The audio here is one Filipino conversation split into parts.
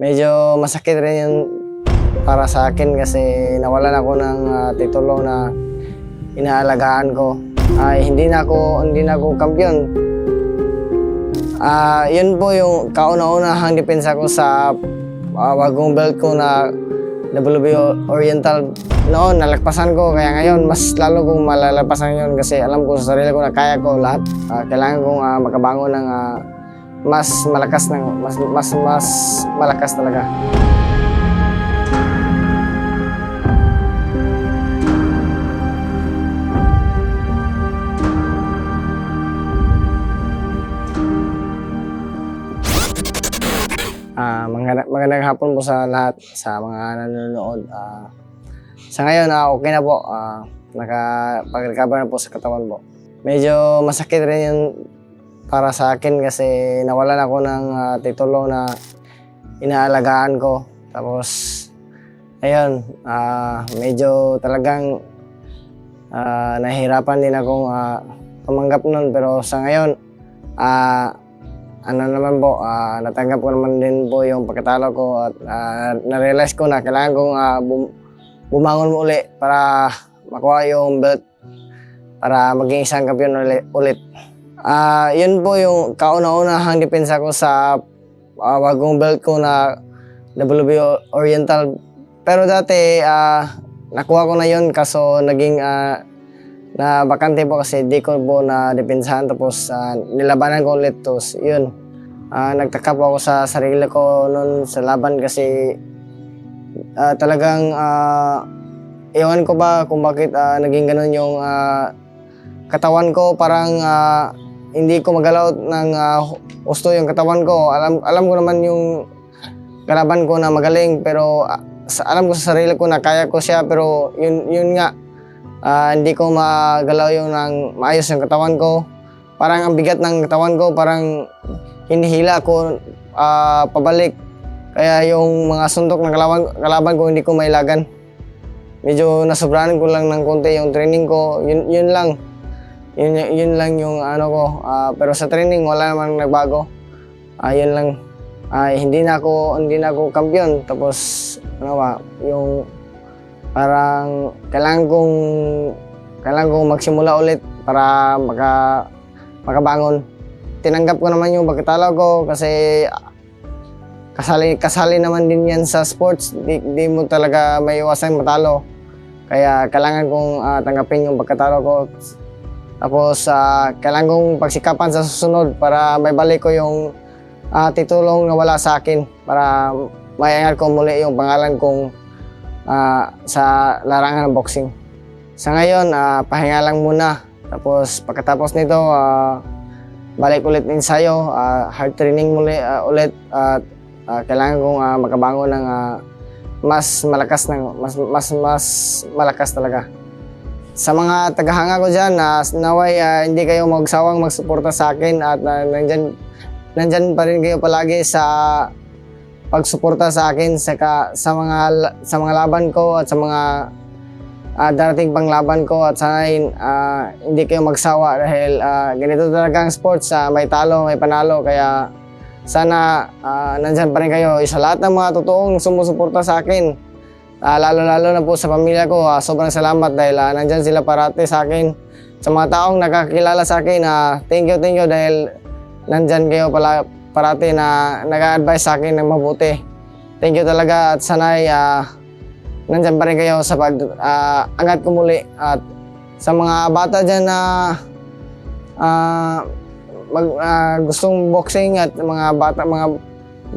medyo masakit rin yun para sa akin kasi nawalan ako ng ah, titulo na inaalagaan ko. Ay hindi na ako hindi na ako kampiyon. Ah, yun po yung kauna-unahang depensa ko sa ah, wagong belt ko na WBO Oriental noon nalagpasan ko kaya ngayon mas lalo kong malalagpasan yun kasi alam ko sa sarili ko na kaya ko lahat. Ah, kailangan kong ah, makabangon ng ah, mas malakas ng mas mas mas malakas talaga. Ah, maganda- magandang hapon po sa lahat sa mga nanonood. Ah, sa ngayon, ah, okay na po. Ah, nakapag-recover na po sa katawan po. Medyo masakit rin yun para sa akin kasi nawalan ako ng ah, titulo na inaalagaan ko. Tapos, ayun, ah, medyo talagang ah, nahihirapan din akong ah, tumanggap nun. Pero sa ngayon, ah, ano naman po, ah, natanggap ko naman din po yung pagkatalo ko at ah, na-realize ko na kailangan kong ah, bum- bumangon uli para makuha yung belt para maging isang kampiyon uli- ulit. Ah, yun po yung kauna-unahang depensa ko sa ah, wagong belt ko na WBO Oriental. Pero dati, ah, nakuha ko na yun kaso naging ah, na bakante po kasi di ko po na depensahan. Tapos ah, nilabanan ko ulit. Tapos yun Ah, nagtaka po ako sa sarili ko noon sa laban kasi ah, talagang ah, ewan ko ba kung bakit ah, naging ganun yung ah, katawan ko. Parang ah, hindi ko magalaw ng gusto yung katawan ko alam alam ko naman yung kalaban ko na magaling pero sa, alam ko sa sarili ko na kaya ko siya pero yun yun nga Ah, hindi ko magalaw yung ng maayos yung katawan ko. Parang ang bigat ng katawan ko, parang hinihila ko ah, pabalik. Kaya yung mga suntok ng kalaban, kalaban ko hindi ko mailagan. Medyo nasobrahan ko lang ng konti yung training ko. Yun, yun lang. Yun, yun lang yung ano ko. Ah, pero sa training wala namang nagbago. Ah, yun lang. Ah, hindi na ako hindi na ako kampiyon. Tapos ano ba, yung parang kailangan kong kailangan kong magsimula ulit para maka makabangon. Tinanggap ko naman yung pagkatalo ko kasi kasali kasali naman din yan sa sports. Di, di mo talaga may iwasan matalo. Kaya kailangan kong ah, tanggapin yung pagkatalo ko. Tapos ah, kailangan kong pagsikapan sa susunod para may balik ko yung ah, titulong nawala sa akin para maiangat ko muli yung pangalan kong ah, sa larangan ng boxing. Sa ngayon, ah, pahinga lang muna. Tapos pagkatapos nito, ah, balik ulit ng ensayo, ah, hard training muli ah, ulit at ah, kailangan kong ah, makabangon ng ah, mas malakas ng mas mas mas malakas talaga. Sa mga tagahanga ko diyan, na naway ah, hindi kayo magsawang magsuporta sa akin at ah, nandyan nandyan pa rin kayo palagi sa pagsuporta sa akin sa ka, sa mga sa mga laban ko at sa mga ah, darating pang laban ko at sana ah, hindi kayo magsawa dahil ah, ganito talaga ang sports ah, may talo may panalo. Kaya sana ah, nandyan pa rin kayo. Sa lahat ng mga totoong sumusuporta sa akin Ah, lalo-lalo na po sa pamilya ko. Ah, sobrang salamat dahil ah, nandyan sila parati sa akin. Sa mga taong nakakilala sa akin ah, thank you thank you dahil nandyan kayo pala parati na nag-advise sa akin ng mabuti. Thank you talaga at sana'y ah, nandyan pa rin kayo sa pag ah, angat ko muli. At sa mga bata dyan na ah, mag, ah, gustong boxing at mga bata mga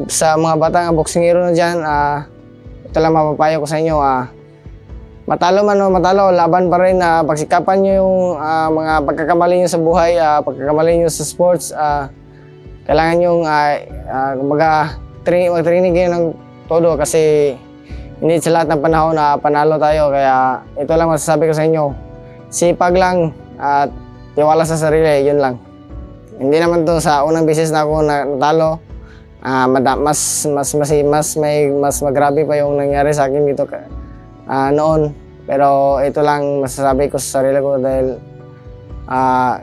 sa mga bata nga boxingero na dyan ah, ito lang mapapayo ko sa inyo ah, matalo man o matalo, laban pa rin. ah, pagsikapan nyo yung ah, mga pagkakamali nyo sa buhay, ah, pagkakamali nyo sa sports. ah, kailangan uh, kumbaga, training, mag-training kayo ng todo kasi hindi sa lahat ng panahon na panalo tayo. Kaya ito lang masasabi ko sa inyo. Sipag lang at tiwala sa sarili, yun lang. Hindi naman to sa unang beses na ako na natalo. Mada- mas mas mas mas may mas magrabe pa yung nangyari sa akin dito ka- ah, noon. Pero ito lang masasabi ko sa sarili ko dahil ah,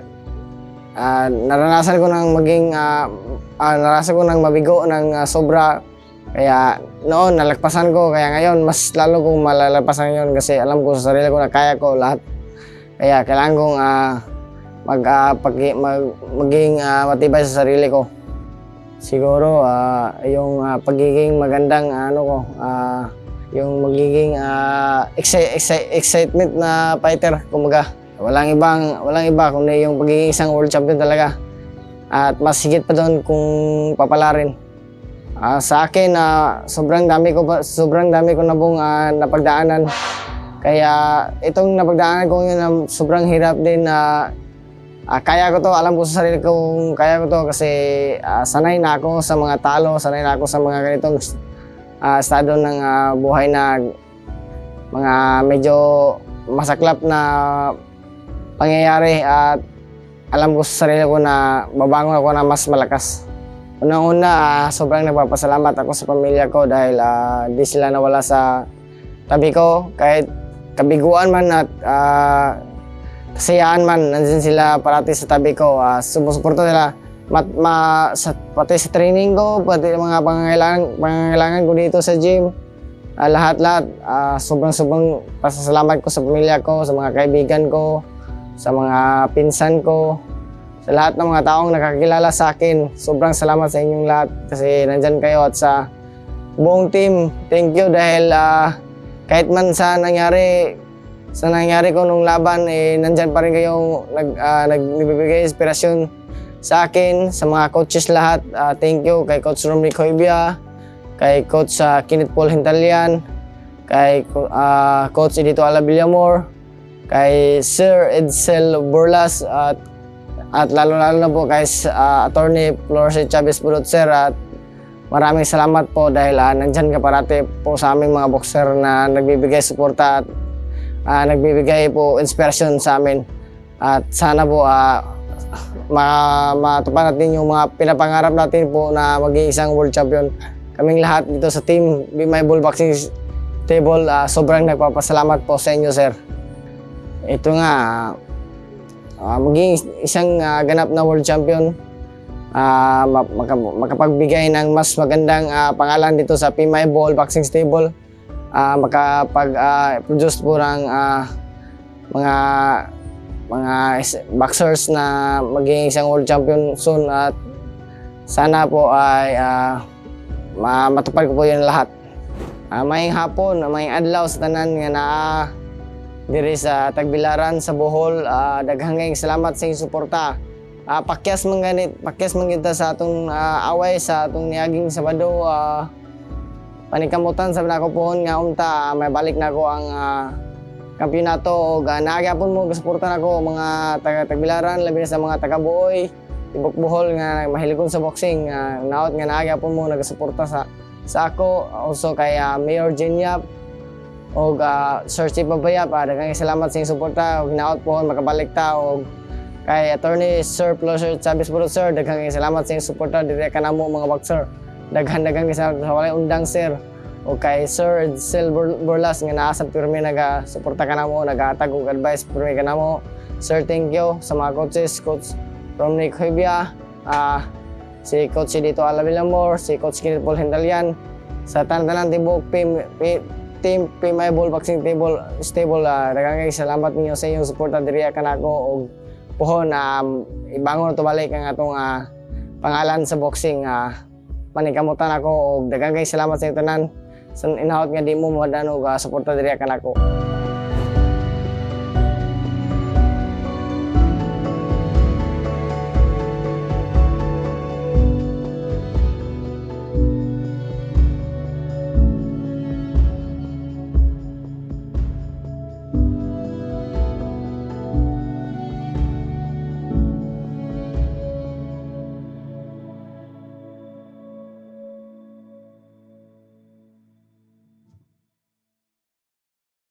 ah, naranasan ko nang maging ah, ah, naranasan ko nang mabigo ng ah, sobra Kaya noon nalagpasan ko, kaya ngayon mas lalo kong malalagpasan yun kasi alam ko sa sarili ko na kaya ko lahat. Kaya kailangan kong ah, mag, ah, pag- mag- maging ah, matibay sa sarili ko. Siguro ah, yung ah, pagiging magandang ano ko, ah, yung magiging ah, exci- exci- excitement na fighter, kumaga. Walang ibang walang iba kundi yung pagiging isang world champion talaga. At mas higit pa doon kung papalarin. Ah, sa akin ah, sobrang dami ko sobrang dami ko na pong ah, napagdaanan. Kaya itong napagdaanan ko yun ah, sobrang hirap din na Ah, kaya ko to, alam ko sa sarili kong kaya ko to kasi ah, sanay na ako sa mga talo, sanay na ako sa mga ganitong ah, estado ng ah, buhay na mga medyo masaklap na pangyayari at alam ko sa sarili ko na babangon ako na mas malakas. Unang-una, ah, sobrang nagpapasalamat ako sa pamilya ko dahil ah, di sila nawala sa tabi ko kahit kabiguan man at ah, kasiyahan man, nandiyan sila parati sa tabi ko. Uh, sumusuporta nila mat, ma, sa, pati sa training ko, pati mga pangangailangan, pangangailangan ko dito sa gym. Ah, lahat-lahat, ah, sobrang-sobrang pasasalamat ko sa pamilya ko, sa mga kaibigan ko, sa mga pinsan ko, sa lahat ng mga taong nakakilala sa akin. Sobrang salamat sa inyong lahat kasi nandyan kayo at sa buong team. Thank you dahil ah, kahit man sa nangyari, sa nangyari ko nung laban, eh, nandyan pa rin kayong nag, ah, nagbibigay inspirasyon sa akin, sa mga coaches lahat. Ah, thank you kay Coach Romney Coibia, kay Coach sa Kenneth Paul Hintalian, kay ah, Coach Edito Alabillamor, kay Sir Edsel Burlas, at at lalo-lalo na po kay ah, Attorney Flores Chavez Burot Sir at maraming salamat po dahil ah, nandyan ka parati po sa aming mga boxer na nagbibigay suporta at ah, nagbibigay po inspiration sa amin. At sana po ah, ma matupad natin yung mga pinapangarap natin po na maging isang world champion. Kaming lahat dito sa team Be My Bull Boxing Table, ah, sobrang nagpapasalamat po sa inyo, sir. Ito nga, ah, maging isang ah, ganap na world champion, maka- makapagbigay ng mas magandang ah, pangalan dito sa PMI Ball Boxing Stable, ah, makapag-produce po ng ah, mga mga boxers na maging isang world champion soon at sana po ay ah, ma- matupad ko po yun lahat. Ah, maying hapon, maying adlaw sa tanan nga naa diri sa Tagbilaran sa Bohol. Ah, daghang salamat sa inyong suporta. Ah, pakyas man ganit, pakyas man kita sa atong ah, away sa atong niaging Sabado. ah, panikamutan sa nako pohon nga unta ah, may balik na ko ang ah, kampyonato o uh, naagapon mo gasuporta nako mga taga Tagbilaran labi na sa mga taga Buoy Tibok Bohol nga mahiligon sa boxing nga naot nga naagapon mo nagasuporta sa sa ako also kay ah, Mayor Jenyap o uh, Sir Chief Babayap uh, daghang salamat sa inyong suporta og naot po makabalik ta og kay Attorney Sir Ploser Chavez Burot Sir daghang salamat sa inyong suporta dire ka namo mga boxer daghan daghang salamat sa walay undang sir o kay Sir Bur- Burlas nga naa sa pirmi naga suporta ka namo nagahatag og advice pirmi ka namo Sir thank you sa mga coaches coach Romney Cuevia ah si Coach dito Alabilamor, si Coach Kenneth Paul Hendalian, sa tanan-tanan tibok Pi- Team PMI Ball Boxing Table Stable, uh, daghang kay salamat ninyo sa inyong suporta diri kanako og puhon. Um, ibangon to balik ang atong ah, pangalan sa boxing. Uh, panikamutan ako og daghang salamat sa tanan sa inahot nga di mo og ah, suporta diri kanako.